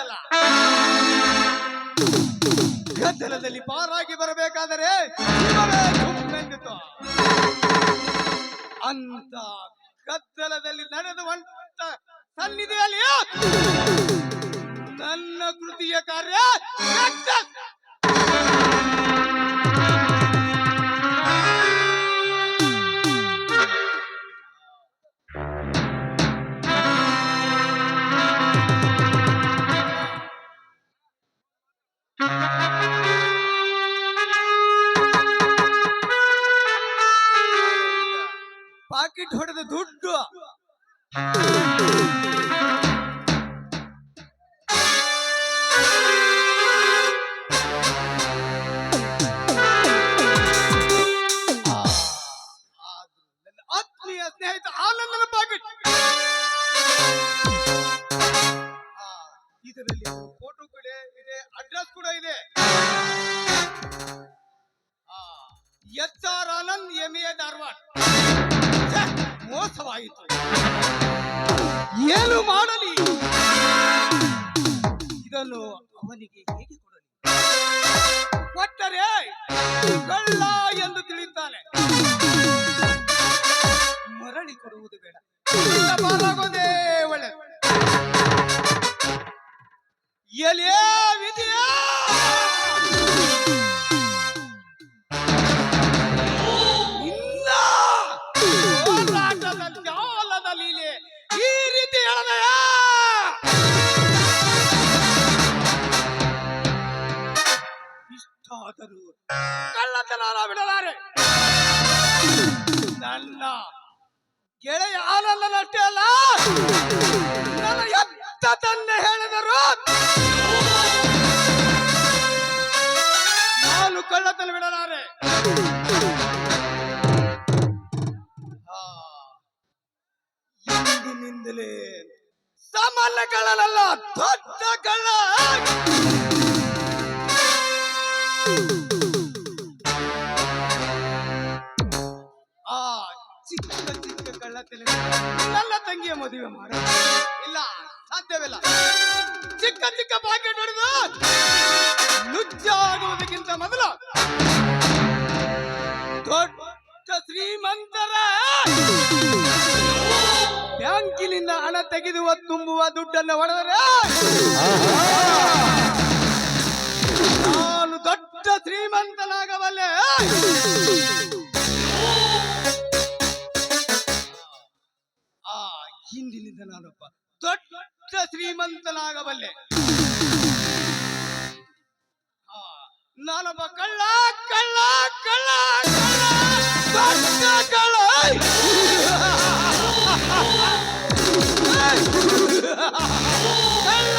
ಗದ್ದಲ ಗದ್ದಲದಲ್ಲಿ ಪಾರಾಗಿ ಬರಬೇಕಾದರೆ ಅಂತ ಗದ್ದಲದಲ್ಲಿ ನಡೆದು ಹೊಂಟ ಸನ್ನಿಧಿಯಲ್ಲಿ ನನ್ನ ಕೃತಿಯ ಕಾರ್ಯ ಪಾಕಿಟ್ ಹೊಡೆದ ದುಡ್ಡು. ಹೇಳದೆಯ? ಇಷ್ಟಾದರೂ ಕಳ್ಳತನ ಬಿಡಲಾರೆ ನನ್ನ ಗೆಳೆಯ ಆನಂದನಷ್ಟೇ ಅಲ್ಲ? ನನ್ನ ಎತ್ತ ತಂದೆ ಹೇಳಿದರು? ನಾನು ಕಳ್ಳತನ ಬಿಡಲಾರೆ. ಇಂದಿನಿಂದಲೇ ಸಾಮಾನ್ಯ ಕಳ್ಳನಲ್ಲ ದೊಡ್ಡ ಕಳ್ಳ. ತಂಗಿಯ ಮದುವೆ ಮಾಡ ಇಲ್ಲ, ಸಾಧ್ಯವಿಲ್ಲ. ಚಿಕ್ಕ ಚಿಕ್ಕ ಪಾಕೆಟ್ ನುಜ್ಜ ಆಗುವುದಕ್ಕಿಂತ ಮೊದಲು ದೊಡ್ಡ ಶ್ರೀಮಂತರ ಬ್ಯಾಂಕಿನಿಂದ ಹಣ ತೆಗೆದುವ, ತುಂಬುವ ದುಡ್ಡನ್ನು ಹೊಡೆದರೆ ನಾನು ದೊಡ್ಡ ಶ್ರೀಮಂತನಾಗಬಲ್ಲೆ. ಶ್ರೀಮಂತನಾಗಬಲ್ಲೆ ಆ, ನಾನೊಬ್ಬ ಕಳ್ಳ ಕಳ್ಳ ಕಳ್ಳ ಕಳ್ಳ ದೊಡ್ಡ ಕಳ್ಳ ಕಳ್ಳ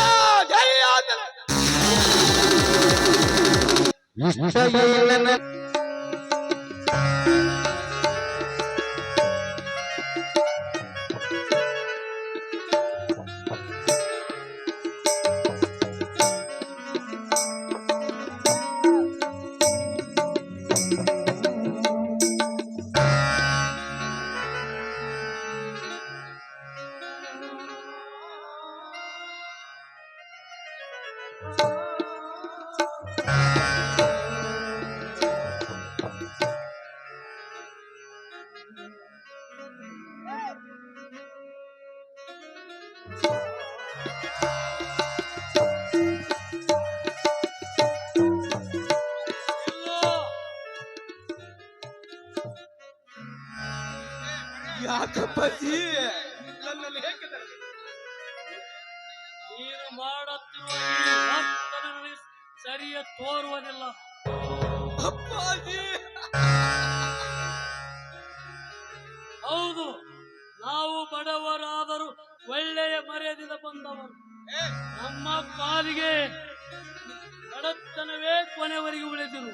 ನೀನು ಮಾಡುತ್ತಿರುವ ನನಗೆ ಸರಿಯ ತೋರುವುದಿಲ್ಲ. ಅಪ್ಪಾಜಿ! ಹೌದು ನಾವು ಬಡವರಾದರೂ ಒಳ್ಳೆಯ ಮರ್ಯಾದಿಂದ ಬಂದವರು. ನಮ್ಮ ಪಾಲಿಗೆ ಬಡತನವೇ ಕೊನೆವರೆಗೆ ಉಳಿದಿರು.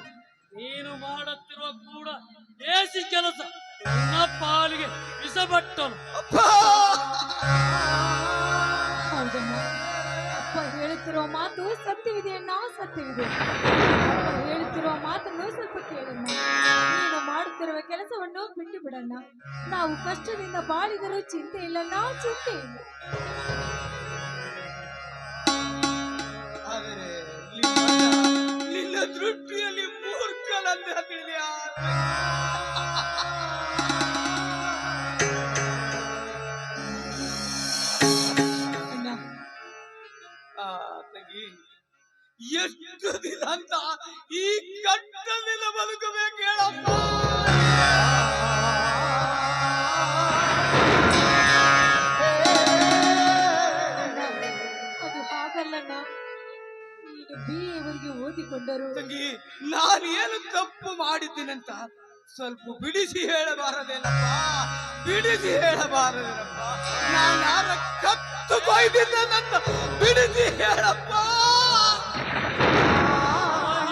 ನೀನು ಮಾಡುತ್ತಿರುವ ಕೂಡ ದೇಸಿ ಕೆಲಸ ನನ್ನ ಪಾಲಿಗೆ ಅಪ್ಪ! ಹೇಳುತ್ತಿರುವ ಮಾತು ಸತ್ಯವಿದೆ. ನಾವು ಸತ್ಯವಿದೆ ಹೇಳುತ್ತಿರುವ ಮಾತನ್ನು ಸ್ವಲ್ಪ ಕೇಳೋಣ. ನೀನು ಮಾಡುತ್ತಿರುವ ಕೆಲಸವನ್ನು ಬಿಟ್ಟು ಬಿಡೋಣ ನಾವು ಕಷ್ಟದಿಂದ ಬಾಳಿದರೂ ಚಿಂತೆ ಇಲ್ಲ, ನಾವು ಚಿಂತೆ ಇಲ್ಲ. ದೃಷ್ಟಿಯಲ್ಲಿ ತಂಗಿ ಎಷ್ಟು ದಿನ ಅಂತ ಈ ಕಟ್ಟಲಿನ ಬದುಕಬೇಕು ಹೇಳಪ್ಪ ಅದು ಹಾಗಲ್ಲಣ್ಣ. ನೀನು ಓದಿಕೊಂಡರು. ತಂಗಿ ನಾನು ಏನು ತಪ್ಪು ಮಾಡಿದ್ದೀನಂತ ಸ್ವಲ್ಪ ಬಿಡಿಸಿ ಹೇಳಬಾರದೇನಪ್ಪ. ಬಿಡಿಸಿ ಹೇಳಬಾರದೇನಪ್ಪ. ನಾನು ಯಾರ ಕತ್ತು ನನ್ನ. ಬಿಡಿಸಿ ಹೇಳಪ್ಪ.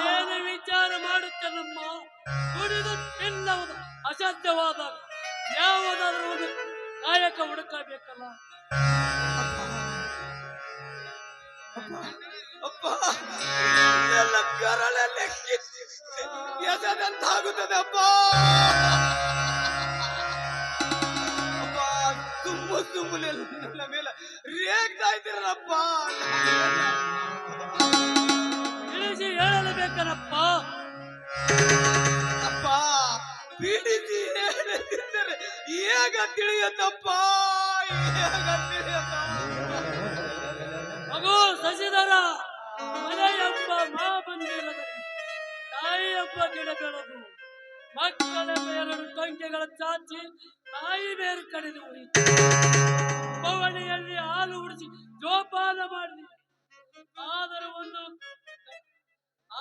ಏನು ವಿಚಾರ ಮಾಡುತ್ತೇನಮ್ಮ ಕುಡಿದು ತಿನ್ನುವುದು ಅಸಾಧ್ಯವಾದ ಯಾವುದಾದ್ರೂ ಒಂದು ಕಾಯಕ ಹುಡುಕಬೇಕಲ್ಲ? ಅಪ್ಪ. ಎಲ್ಲ ಕರಳಲ್ಲೇ ಎಸೆದಂತಾಗುತ್ತದೆ ಅಪ್ಪ. ಸುಮ್ಮನೆ ನನ್ನ ಮೇಲೆ ರೇಗ್ತಾ ಇದ್ದೀರಪ್ಪ ತಿಳಿಸಿ ಅಪ್ಪ ಬಿಡಿಸಿ ಹೇಳದಿದ್ದರೆ ಹೇಗ ತಿಳಿಯತ್ತಪ್ಪ? ಹೇಗ ತಿಳಿಯತ್ತ? ಮಗು ಸಸಿದರ ಮನೆಯೊಬ್ಬ ಮಾ ಬಂದಿರದಲ್ಲಿ ತಾಯಿಯೊಬ್ಬ ಗಿಡಬೇಡದು ಮಕ್ಕಳೆಂಬ ಎರಡು ಟೊಂಕೆಗಳ ಚಾಚಿ, ತಾಯಿ ಬೇರು ಕಡಿದು ಉಳಿತು ಬವಣೆಯಲ್ಲಿ ಹಾಲು ಉಡಿಸಿ ಜೋಪಾನ ಮಾಡಿದೆ. ಆದರೆ ಒಂದು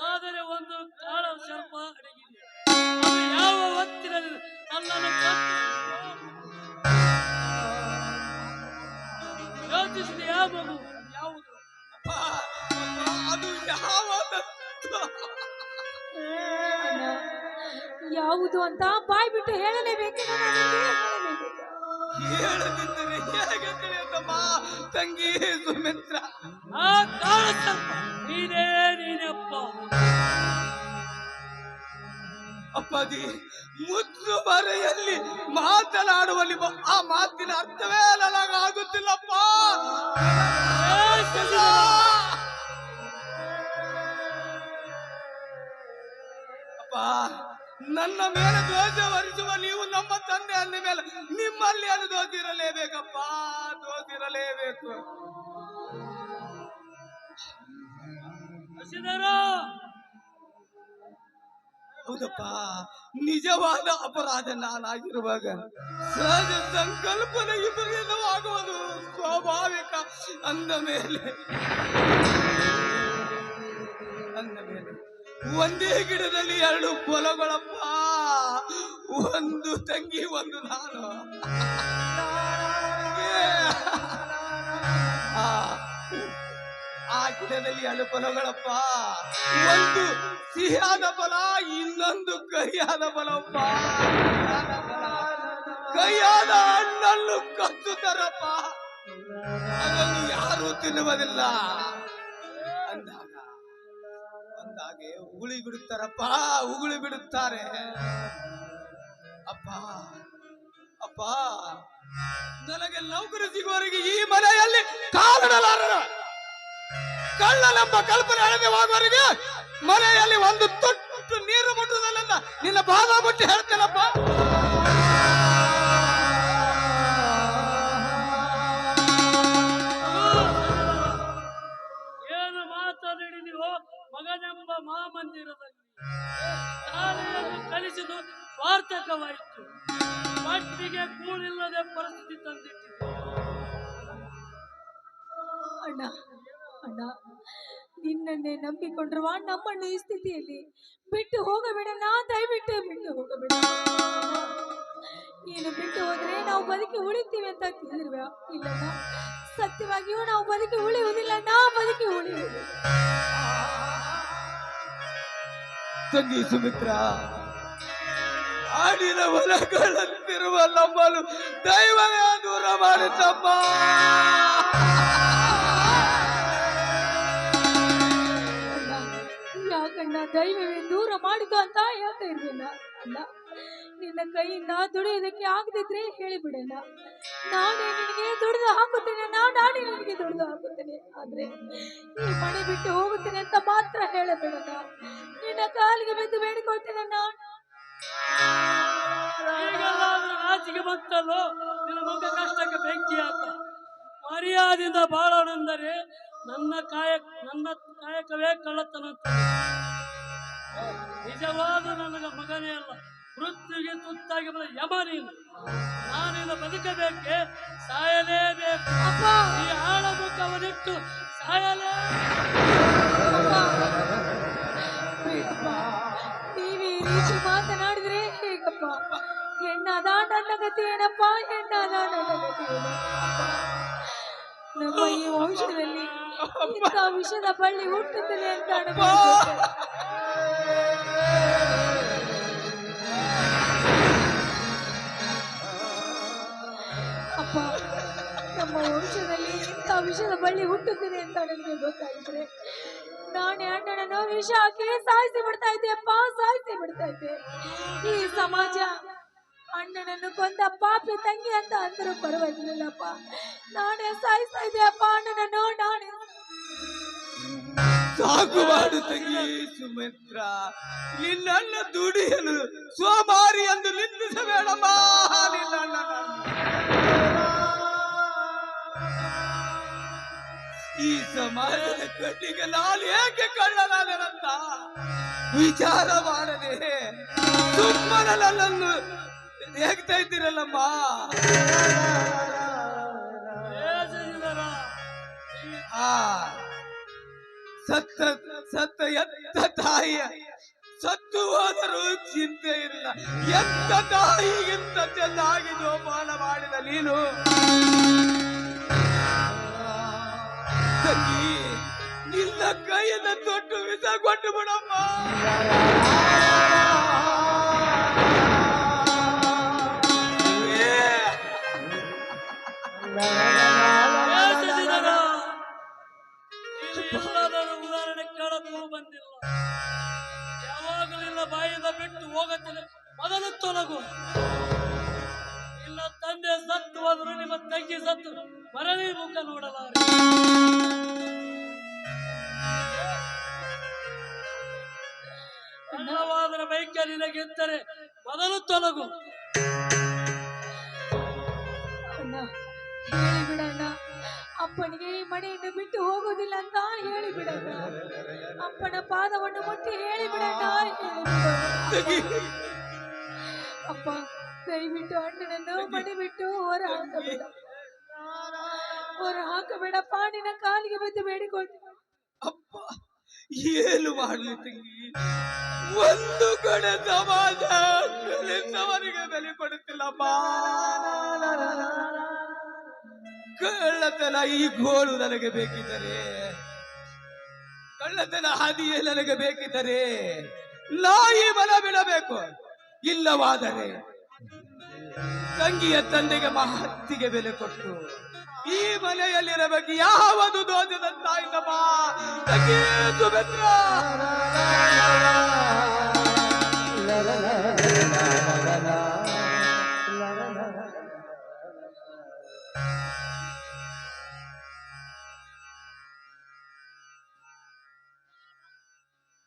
ಆದರೆ ಒಂದು ಕಾಳ ಸರ್ಪ ಅಡಗಿದೆ. ಯಾವ ಹೊತ್ತಿನಲ್ಲಿ ನನ್ನನ್ನು ಯೋಚಿಸಿದೆ, ಯಾವ ಮಗು? ಯಾವುದು ಅದು ಯಾವ ಯಾವುದು ಅಂತ ಬಾಯ್ ಬಿಟ್ಟು ಹೇಳಲೇಬೇಕು ತಂಗಿ ಸುಮಿತ್ರ ನೀನೇ ಮುದ್ದು ಬರೆಯಲ್ಲಿ ಮಾತನಾಡುವಲ್ಲಿ ಆ ಮಾತಿನ ಅರ್ಥವೇ ನನಗಾಗುತ್ತಿಲ್ಲಪ್ಪ ಅಪ್ಪ ನನ್ನ ಮೇಲೆ ದೋಷ ಹೊರಿಸುವ ನೀವು ನಮ್ಮ ತಂದೆ ಅಂದ ಮೇಲೆ ನಿಮ್ಮಲ್ಲಿ ಅದು ದೋಷಿರಲೇಬೇಕಪ್ಪ ದೋಷಿರಲೇಬೇಕು ಹೌದಪ್ಪ ನಿಜವಾದ ಅಪರಾಧ ನಾನಾಗಿರುವಾಗ ಸಹಜ ಸಂಕಲ್ಪನೆ ವಿಪರೀತವಾಗುವುದು ಸ್ವಾಭಾವಿಕ ಅಂದ ಮೇಲೆ. ಅಂದ ಮೇಲೆ. ಒಂದೇ ಗಿಡದಲ್ಲಿ ಎರಡು ಕೊಲಗಳಪ್ಪ. ಒಂದು ತಂಗಿ ಒಂದು ನಾನು. ಆ, ಗಿಡದಲ್ಲಿ ಎರಡು ಫಲಗಳಪ್ಪ ಒಂದು ಸಿಹಿಯಾದ ಬಲ ಇನ್ನೊಂದು ಕಹಿಯಾದ ಬಲಪ್ಪ. ಕೈಯಾದ ಹಣ್ಣನ್ನು ಕತ್ತು ತರಪ್ಪ. ಅದನ್ನು ಯಾರು ತಿನ್ನುವುದಿಲ್ಲ. ಅಂದಾಗ ಅಂದಾಗೆ ಉಗುಳಿ ಬಿಡುತ್ತಾರಪ್ಪ, ಉಗುಳಿ ಬಿಡುತ್ತಾರೆ. ಅಪ್ಪ ಅಪ್ಪ, ನನಗೆ ನೌಕರಿ ಸಿಗುವವರೆಗೆ ಈ ಮನೆಯಲ್ಲಿ ಕಳ್ಳ ನಮ್ಮ ಕಲ್ಪನೆ ಅಳದೆವಾಗುವವರೆಗೆ ಮನೆಯಲ್ಲಿ ಒಂದು ತೊಟ್ಟು ನೀರು ಮುಟ್ಟುದಲ್ಲ ನಿನ್ನ ಬಾಲ ಮುಟ್ಟಿ ಹೇಳ್ತೇನಪ್ಪ. ಏನು ಮಾತನಾಡಿದೀವೋ ಮಗನೆಂಬ ಮಹಾಮಂದಿರದಲ್ಲಿ ಶಾಲೆಯನ್ನು ಕಲಿಸಿದು ಸ್ವಾರ್ಥಕವಾಯಿತು. ಮಟ್ಟಿಗೆ ಕೂಳಿಲ್ಲದೆ ಪರಿಸ್ಥಿತಿ ತಂದಿಟ್ಟಿದೆ. ಅಣ್ಣ ಅಣ್ಣ, ನಿನ್ನನ್ನೇ ನಂಬಿಕೊಂಡಿರುವ ನಮ್ಮನ್ನು ಈ ಸ್ಥಿತಿಯಲ್ಲಿ ಬಿಟ್ಟು ಹೋಗಬೇಡ. ನಾ ದಯವಿಟ್ಟು ಬಿಟ್ಟು ಹೋಗಬೇಡ. ನೀನು ಬಿಟ್ಟು ಹೋದ್ರೆ ನಾವು ಬದುಕಿ ಉಳಿತೀವಿ ಅಂತ ತಿಳಿದಿರುವ ಇಲ್ಲ ಸತ್ಯವಾಗಿಯೂ ನಾವು ಬದುಕಿ ಉಳಿಯುವುದಿಲ್ಲ. ನಾ ಬದುಕಿ ಉಳಿಯುವುದಿಲ್ಲ. ತಂಗಿ ಸುಮಿತ್ರ ಆಡಿನ ಹೊಲಗಳಂತಿರುವ ನಮ್ಮನ್ನು ದೈವವೇ ದೂರ ಮಾಡುತ್ತಮ್ಮ ಅಣ್ಣ, ಯಾಕಣ್ಣ ದೈವವೇ ದೂರ ಮಾಡಿತು ಅಂತ ಹೇಳ್ತಾ ಇರ್ಬೇನ ಅಲ್ಲ ನಿನ್ನ ಕೈಯಿಂದ ದುಡಿಯೋದಕ್ಕೆ ಆಗದಿದ್ರೆ ಹೇಳಿಬಿಡೋಣ ನಾನೇ ನಿನಗೆ ದುಡಿದು ಹಾಕುತ್ತೇನೆ ನಾ ನಾನೇ ನಿನಗೆ ದುಡಿದು ಹಾಕುತ್ತೇನೆ. ಆದ್ರೆ ಈ ಮನೆ ಬಿಟ್ಟು ಹೋಗುತ್ತೇನೆ ಅಂತ ಮಾತ್ರ ಹೇಳಬೇಡಣ ನಿನ್ನ ಕಾಲಿಗೆ ಬಿದ್ದು ಬೇಡಿಕೊಳ್ತೇನೆ ನಾನು. ರಾಜಿಗೆ ಬಂತಲ್ಲೋ? ನಿನ್ನ ಮುಖ ಕಷ್ಟಕ್ಕೆ ಬೆಂಕಿ ಮರ್ಯಾದೆಯಿಂದ ಬಾಳೋಣೆಂದರೆ ನನ್ನ ಕಾಯ, ನನ್ನ ಕಾಯಕವೇ ಕಳ್ಳತನ. ನಿಜವಾದ ನನ್ನ ಮಗನೇ ಅಲ್ಲ. ಮೃತ್ಯುಗೆ ತುತ್ತಾಗಿ ಬಂದ ಯಮ ನೀನು. ನಾನಿನ್ನ ಬದುಕಬೇಕೆ? ಸಾಯಲೇಬೇಕು ಅಪ್ಪ! ಈ ಆಳ ಮುಖವನಿಟ್ಟು ಸಾಯಲೇ ನೀವೇ ರೀತಿ ಮಾತನಾಡಿದ್ರೆ ಹೇಗಪ್ಪ? ಹೆಣ್ಣಾದ ನನ್ನ ಗತಿ ಏನಪ್ಪ ಹೆಣ್ಣಾದ ನನ್ನ ಗತಿ ನಮ್ಮ ಈ ವಂಶದಲ್ಲಿ ಇಂಥ ವಿಷದ ಬಳ್ಳಿ ಹುಟ್ಟುತ್ತದೆ ಅಂತ ಅನುಭವಿಸುತ್ತೆ. ವಿಷದ ಬಳ್ಳಿ ಹುಟ್ಟುತ್ತಿದೆ ಅಂತ ನನಗೆ ಗೊತ್ತಾಗಿದ್ರೆ. ನಾನೇ ಅಣ್ಣನನ್ನು ವಿಷ ಹಾಕಿ ಸಾಯಿಸಿ ಬಿಡ್ತಾ ಇದ್ದೆ, ಅಪ್ಪ, ಸಾಯಿಸಿ ಬಿಡ್ತಾ ಇದ್ದೆ. ಈ ಸಮಾಜ ಅಣ್ಣನನ್ನು ಕೊಂದ ಪಾಪಿ ತಂಗಿ ಅಂತ ಅಂದರೂ ಪರವಾಗಿಲ್ಲಪ್ಪ ನಾನೇ ಸಾಯಿಸ್ತಾ ಇದ್ದೆ, ಅಪ್ಪ, ಅಣ್ಣನನ್ನು, ನಾನೇ. ಸಾಕು ಮಾಡು ತಂಗಿ ಸುಮಿತ್ರ. ನಿನ್ನನ್ನು ದುಡಿಯಲು ಸೋಮಾರಿ ಎಂದು ನಿಂದಿಸಬೇಡಮ್ಮ ನಿನ್ನನ್ನು ಈ ಸಮಾಜದ ಕಣ್ಣಿಗೆ ನಾನು ಏಕೆ ಕಳ್ಳನಾಗನಂತ ವಿಚಾರ ಮಾಡದೆ ಸುಮ್ಮನಲ್ಲನ್ನು ನನ್ನನ್ನು ಹೇಗ್ತಾ ಇದ್ದೀರಲ್ಲಮ್ಮ? ಆ ಸತ್ತ ಸತ್ತ ಎತ್ತ ತಾಯಿಯ ಸತ್ತು ಹೋದರೂ ಚಿಂತೆ ಇಲ್ಲ. ಎತ್ತ ತಾಯಿಗಿಂತ ಚೆನ್ನಾಗಿ ಜೋಪಾನ ಮಾಡಿದ ನೀನು? ತಂಗಿ ನಿನ್ನ ಕೈಯಿಂದ ತೊಟ್ಟು ವಿಷ ಕೊಟ್ಟು ಬಿಡಮ್ಮ ಉದಾಹರಣೆ ಕೇಳಕ್ಕೂ ಬಂದಿಲ್ಲ. ಯಾವಾಗಲಿಲ್ಲ ಬಾಯಿಂದ ಬಿಟ್ಟು ಹೋಗತ್ತಿಲ್ಲ, ಮೊದಲು ತೊಲಗು. ಇಲ್ಲ, ತಂದೆ ಸತ್ತು ಹೋದ್ರು ನಿಮ್ಮ ತಂಗಿ ಸತ್ತು ಬರಲಿ ಮುಖ ನೋಡಲಾರೆ. ಮೊದಲು ತೊಲಗು ಅಣ್ಣ ಹೇಳಿಬಿಡಣ್ಣ ಅಪ್ಪನಿಗೆ ಈ ಮನೆಯನ್ನು ಬಿಟ್ಟು ಹೋಗೋದಿಲ್ಲ ಅಂತ ಹೇಳಿಬಿಡಣ್ಣ ಅಪ್ಪನ ಪಾದವನ್ನು ಮುಟ್ಟಿ ಹೇಳಿಬಿಡಣ್ಣ ಹೇಳಿಬಿಡು ತಂಗಿ ಅಪ್ಪ ದಯವಿಟ್ಟು ಅಣ್ಣನನ್ನು ಮನೆ ಬಿಟ್ಟು ಹೊರ ಹಾಕಬೇಡ ಹೊರ ಹಾಕಬೇಡಪ್ಪ ನಿನ್ನ ಕಾಲಿಗೆ ಬಿದ್ದು ಬೇಡಿಕೊಳ್ತೀನಿ ಅಪ್ಪ ಏನು ಮಾಡಲಿ ಒಂದು ಕಡೆ ಸಮಾಜ ಅವರಿಗೆ ಬೆಲೆ ಕೊಡುತ್ತಿಲ್ಲಪ್ಪ. ಕಳ್ಳತನ ಈ ಗೋಳು ನನಗೆ ಬೇಕಿದ್ದರೆ, ಕಳ್ಳತನ ಹಾದಿಯೇ ನನಗೆ ಬೇಕಿದ್ದರೆ ನಾಯಿ ಮನ ಬಿಡಬೇಕು. ಇಲ್ಲವಾದರೆ ತಂಗಿಯ ತಂದೆಗೆ ಮಹತ್ತಿಗೆ ಬೆಲೆ ಕೊಟ್ಟು ಈ ಮನೆಯಲ್ಲಿರಬೇಕು. ಯಾವುದು ಸುಭದ್ರ?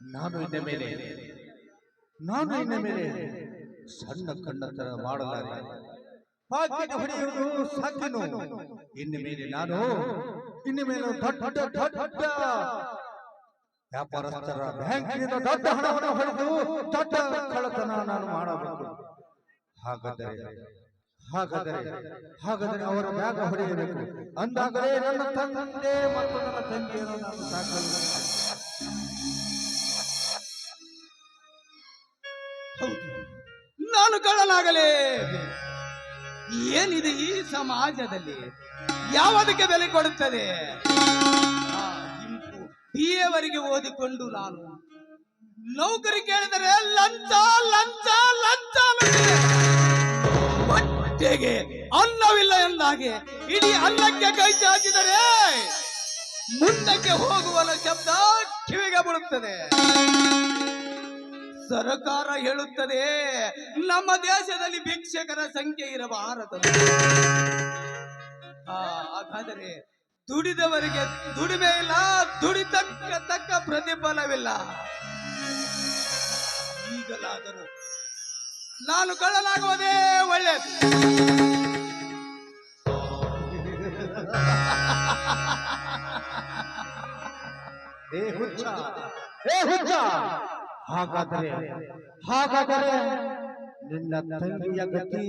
ನಾನು ಇನ್ನ ಮೇಲೆ ನಾನು ಇನ್ನ ಮೇಲೆ ಸಣ್ಣ ಕಣ್ಣತರ ಮಾಡಲಾರೆ. ಪಾಕಿಟ್ ಹೊಡೆಯುವುದು ಸಾಕಿನು ಇನ್ನು ಮೇಲೆ ನಾನು ಇನ್ನು ಮೇಲೆ ದೊಡ್ಡ ದೊಡ್ಡ ದೊಡ್ಡ ವ್ಯಾಪಾರಸ್ಥರ ಬ್ಯಾಂಕಿನಿಂದ ದೊಡ್ಡ ಹಣವನ್ನು ಹೊಡೆದು ದೊಡ್ಡ ಕಳತನ ನಾನು ಮಾಡಬೇಕು. ಹಾಗಾದರೆ ಹಾಗಾದರೆ ಹಾಗಾದರೆ ಅವರ ಬ್ಯಾಗ ಹೊಡೆಯಬೇಕು. ಅಂದಾಗಲೇ ನನ್ನ ತಂದೆ ಮತ್ತು ನನ್ನ ತಂಗಿಯನ್ನು ನಾನು ಸಾಕಲು ನಾನು ಕಳ್ಳನಾಗಲೇ. ಏನಿದೆ ಈ ಸಮಾಜದಲ್ಲಿ? ಯಾವುದಕ್ಕೆ ಬೆಲೆ ಕೊಡುತ್ತದೆ? ಬಿಎವರೆಗೆ ಓದಿಕೊಂಡು ನಾನು ನೌಕರಿ ಕೇಳಿದರೆ ಲಂಚ ಲಂಚ ಲಂಚ. ಹೊಟ್ಟೆಗೆ ಅನ್ನವಿಲ್ಲ ಎಂದಾಗೆ ಇಡೀ ಅನ್ನಕ್ಕೆ ಕೈ ಚಾಚಿದರೆ ಮುಂದಕ್ಕೆ ಹೋಗುವ ಶಬ್ದ ಕಿವಿಗೆ ಬರುತ್ತದೆ. ಸರ್ಕಾರ ಹೇಳುತ್ತದೆ, ನಮ್ಮ ದೇಶದಲ್ಲಿ ಭಿಕ್ಷಕರ ಸಂಖ್ಯೆ ಇರಬಾರದು. ಹಾಗಾದರೆ ದುಡಿದವರಿಗೆ ದುಡಿಮೆ ಇಲ್ಲ ದುಡಿತಕ್ಕ ತಕ್ಕ ಪ್ರತಿಫಲವಿಲ್ಲ. ಈಗಲಾದರೂ ನಾನು ಕಳ್ಳನಾಗುವುದೇ ಒಳ್ಳೆಯದು. ಏ ಹುಚ್ಚ ಏ ಹುಚ್ಚ. ಹಾಗಾದರೆ ಹಾಗಾದರೆ ನಿನ್ನ ತಂಗಿಯ ಗತಿ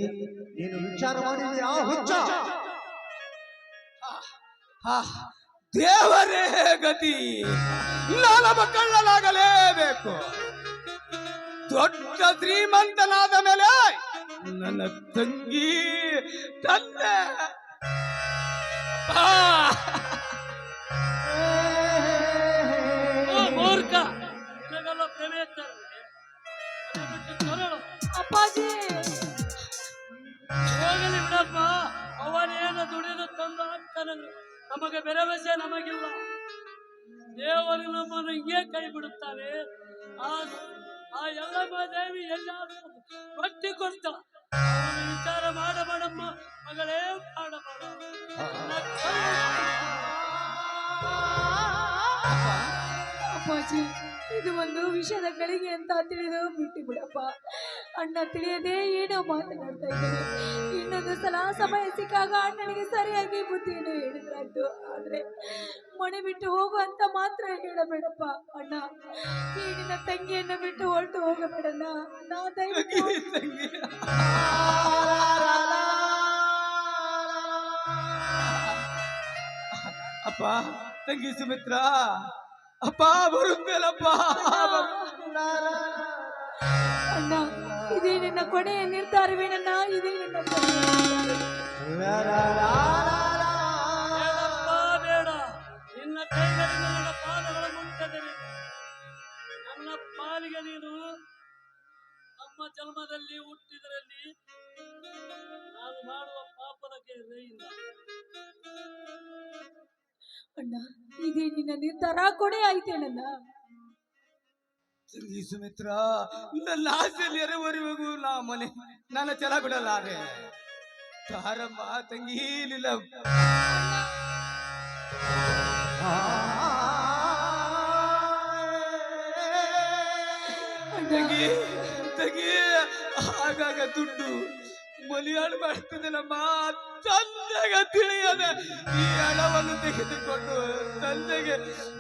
ನೀನು ವಿಚಾರ ಮಾಡಿದೆಯಾ ಹುಚ್ಚ. ಆ, ದೇವರೇ ಗತಿ ನಾನೊಬ್ಬ ಕಳ್ಳನಾಗಲೇಬೇಕು. ದೊಡ್ಡ ಶ್ರೀಮಂತನಾದ ಮೇಲೆ ನನ್ನ ತಂಗಿ ತಂದೆ. ಆ, ಅಪ್ಪಾಜಿ! ಹೋಗಲಿ ಬಿಡಪ್ಪ. ಅವನೇನು ದುಡಿದು ತಂದು ಹಾಕ್ತಾನೆ ನಮಗೆ ಭರವಸೆ ನಮಗಿಲ್ಲ. ದೇವರು ನಮ್ಮನ್ನು ಹಿಂಗೆ ಕೈ ಬಿಡುತ್ತಾರೆ. ಆ ಎಲ್ಲಮ್ಮ ದೇವಿ ಎಲ್ಲಾದರೂ ರೊಟ್ಟಿ ಕೊಡ್ತ. ವಿಚಾರ ಮಾಡಬೇಡಮ್ಮ ಮಗಳೇ ಮಾಡಬೇಡ. ಅಪ್ಪಾಜಿ ಇದು ಒಂದು ವಿಷಯದ ಗಳಿಗೆ ಅಂತ ತಿಳಿದು ಬಿಟ್ಟು ಬಿಡಪ್ಪ ಅಣ್ಣ ತಿಳಿಯದೆ ಏನೋ ಮಾತನಾಡ್ತಾ ಇದ್ದೇನೆ ಇನ್ನೊಂದು ಸಲ ಸಮಯ ಸಿಕ್ಕಾಗ ಅಣ್ಣನಿಗೆ ಸರಿಯಾಗಿ ಬುದ್ಧಿಯನ್ನು ಹೇಳಿದ್ರಾಯ್ತು. ಆದ್ರೆ ಮನೆ ಬಿಟ್ಟು ಹೋಗು ಅಂತ ಮಾತ್ರ ಹೇಳಬೇಡಪ್ಪ ಅಣ್ಣ. ಈ ನಿನ್ನ ತಂಗಿಯನ್ನು ಬಿಟ್ಟು ಹೊರಟು ಹೋಗಬೇಡಣ್ಣ. ನಾ ತಂಗಿ. ಅಪ್ಪ, ತಂಗಿ ಸುಮಿತ್ರ. ಅಪ್ಪ ಬರುತ್ತೇಲಪ್ಪ ಅಣ್ಣ, ಇದೇ ನಿನ್ನ ಕೊನೆಯ ನಿರ್ಧಾರವೇನಣ್ಣ ಇದೇ ನಿನ್ನ ನಿನ್ನ ಕೈಗಳಿಂದ ನನ್ನ ನನ್ನ ಪಾಲಿಗೆ ನೀನು ನಮ್ಮ ಜನ್ಮದಲ್ಲಿ ಹುಟ್ಟಿದರಲ್ಲಿ ನಾನು ಮಾಡುವ ಪಾಪದ ಕೇಳಿ ಇಲ್ಲ ಅಣ್ಣ ಈಗ ನಿನ್ನ ನಿರ್ಧಾರ ಕೊಡೆ ಆಯ್ತೇನಣ್ಣ ತಂಗಿ ಸುಮಿತ್ರ, ನನ್ನ ಆಸೆಯಲ್ಲಿ ಎರವರೆಗೂ ನಾ ಮನೆ, ನನ್ನ ಛಲ ಬಿಡಲಾರೆ. ತಾರಮ್ಮ ತಂಗಿ ನಿಲ್ಲ ತಂಗಿ ತಂಗಿ, ಆಗಾಗ ದುಡ್ಡು. ಮಲಿಯಾಳು ಮಾಡ್ತದೆ ನಮ್ಮ ತಂದೆಗ ತಿಳಿಯದ ಈ ಹಣವನ್ನು ತೆಗೆದುಕೊಂಡು ತಂದೆಗೆ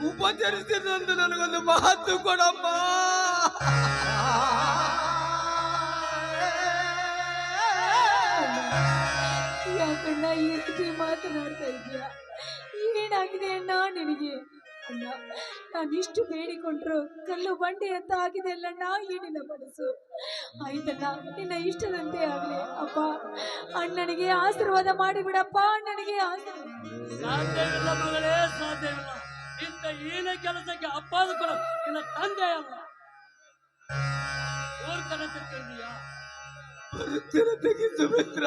ಉಪಚರಿಸಿದಂದು ನನಗೊಂದು ಮಾತು ಕೊಡಮ್ಮ. ಯಾಕಣ್ಣ, ಈ ರೀತಿ ಮಾತನಾಡ್ತಾ ಇದೀಯ ಏನಾಗಿದೆ ಅಣ್ಣ ನಿನಗೆ? ಅಣ್ಣ, ನಾನಿಷ್ಟು ಬೇಡಿಕೊಂಡ್ರು ಕಲ್ಲು ಬಂಡೆ ಅಂತ ಆಗಿದೆ ಅಲ್ಲಣ್ಣ ಏನಿಲ್ಲ ಮನಸ್ಸು. ಆಯ್ತಣ್ಣ ನಿನ್ನ ಇಷ್ಟದಂತೆ ಆಗ್ಲಿ. ಅಪ್ಪ ಅಣ್ಣನಿಗೆ ಆಶೀರ್ವಾದ ಮಾಡಿಬಿಡಪ್ಪ ಅಣ್ಣನಿಗೆ ಆಶೀರ್ವಾದ. ಸಾಧ್ಯವಿಲ್ಲ ಮಗಳೇ ಸಾಧ್ಯವಿಲ್ಲ ಇಂಥ ಏನೇ ಕೆಲಸಕ್ಕೆ ಅಪ್ಪ ಕೊಡ. ನಿನ್ನ ತಂದೆ ಅಲ್ಲ. ಬರುತ್ತೇನೆ ತಂಗಿ ಸುಮಿತ್ರ.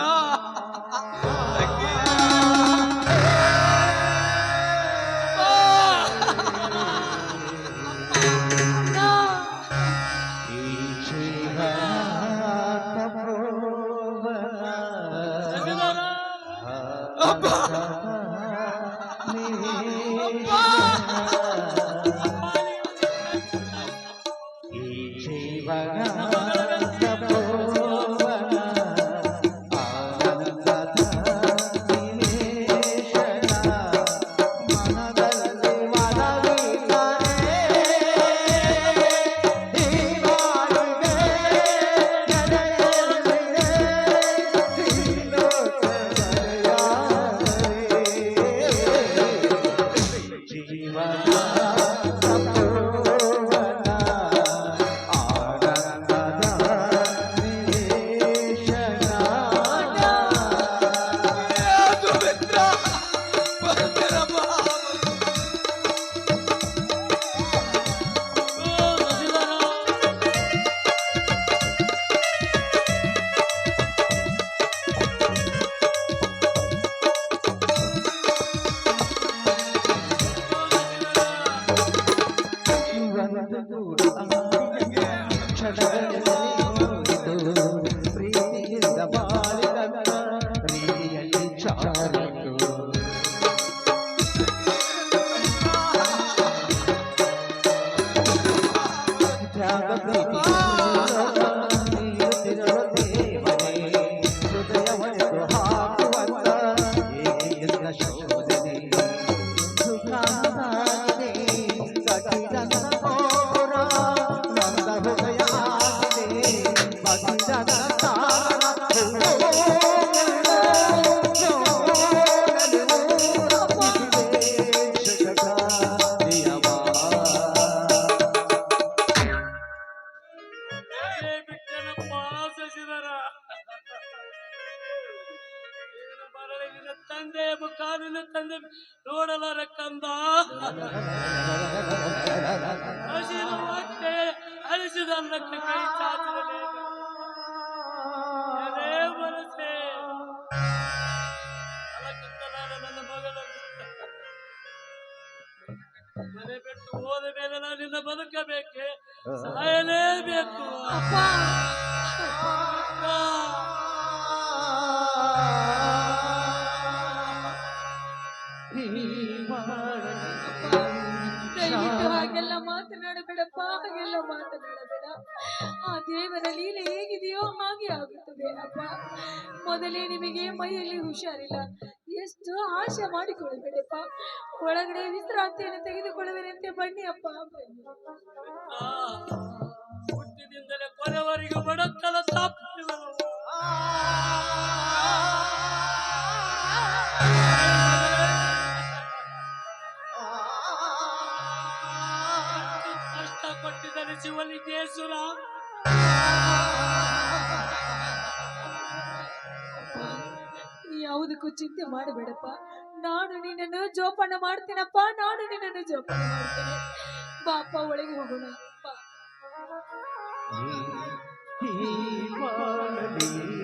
ತಂದೆ ಕಾಲಿನ ತಂದೆ. ನೋಡಲಾರ ಕಂದ. ಹಸಿರುವಾಗ್ತೇ ಅಳಿಸಿದ ಅನ್ನಕ್ಕೆ ಸಾಯಲೇಬೇಕು ಹಾಗೆಲ್ಲ ಮಾತನಾಡಬೇಡಪ್ಪ ಹಾಗೆಲ್ಲ ಮಾತನಾಡಬೇಡ. ಆ ದೇವರ ಲೀಲೆ ಹೇಗಿದೆಯೋ ಹಾಗೆ ಆಗುತ್ತದೆ ಅಪ್ಪ. ಮೊದಲೇ ನಿಮಗೆ ಮೈಯಲ್ಲಿ ಹುಷಾರಿಲ್ಲ. ಎಷ್ಟು ಆಶೆ ಮಾಡಿಕೊಳ್ಳಬೇಡಪ್ಪ ಒಳಗಡೆ ವಿಶ್ರಾಂತಿಯನ್ನು ತೆಗೆದುಕೊಳ್ಳುವರಂತೆ ಬನ್ನಿ ಅಪ್ಪ. ಹುಟ್ಟಿನಿಂದಲೇ ಕೊನೆವರೆಗೂ ಬಡತನ ತಪ್ಪಿರುವರು ಶಿವಲಿಂಗೇಶ್ವರ ಯಾವುದಕ್ಕೂ ಚಿಂತೆ ಮಾಡಬೇಡಪ್ಪ. ನಾನು ನಿನ್ನನ್ನು ಜೋಪಾನ ಮಾಡ್ತೀನಪ್ಪ. ನಾನು ನಿನ್ನನ್ನು ಜೋಪಾನ ಮಾಡ್ತೇನೆ. ಬಾಪ ಒಳಗೆ ಹೋಗೋಣ. ಈ ಮಾಡಲಿ